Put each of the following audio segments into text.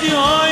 questões.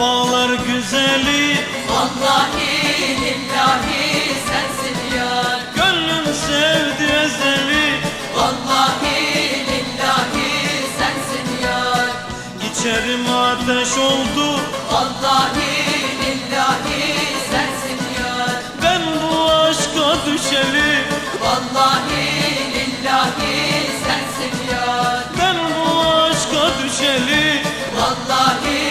Bağlar güzeli. Vallahi lillahi sensin yar Gönlüm sevdi ezeli. Vallahi lillahi sensin yar İçerim ateş oldu. Vallahi lillahi sensin yar Ben bu aşka düşeli. Vallahi lillahi sensin yar Ben bu aşka düşeli. Vallahi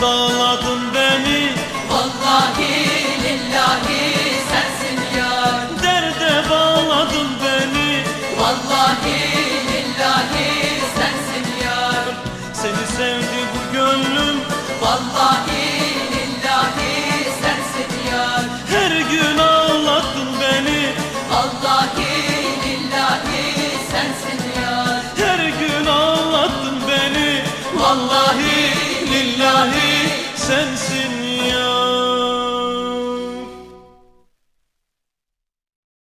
Meyram dağladın beni. Vallahi lillahi sensin yar. Derde bağladın beni. Vallahi lillahi sensin yar. Seni sevdi bu gönlüm. Vallahi lillahi sensin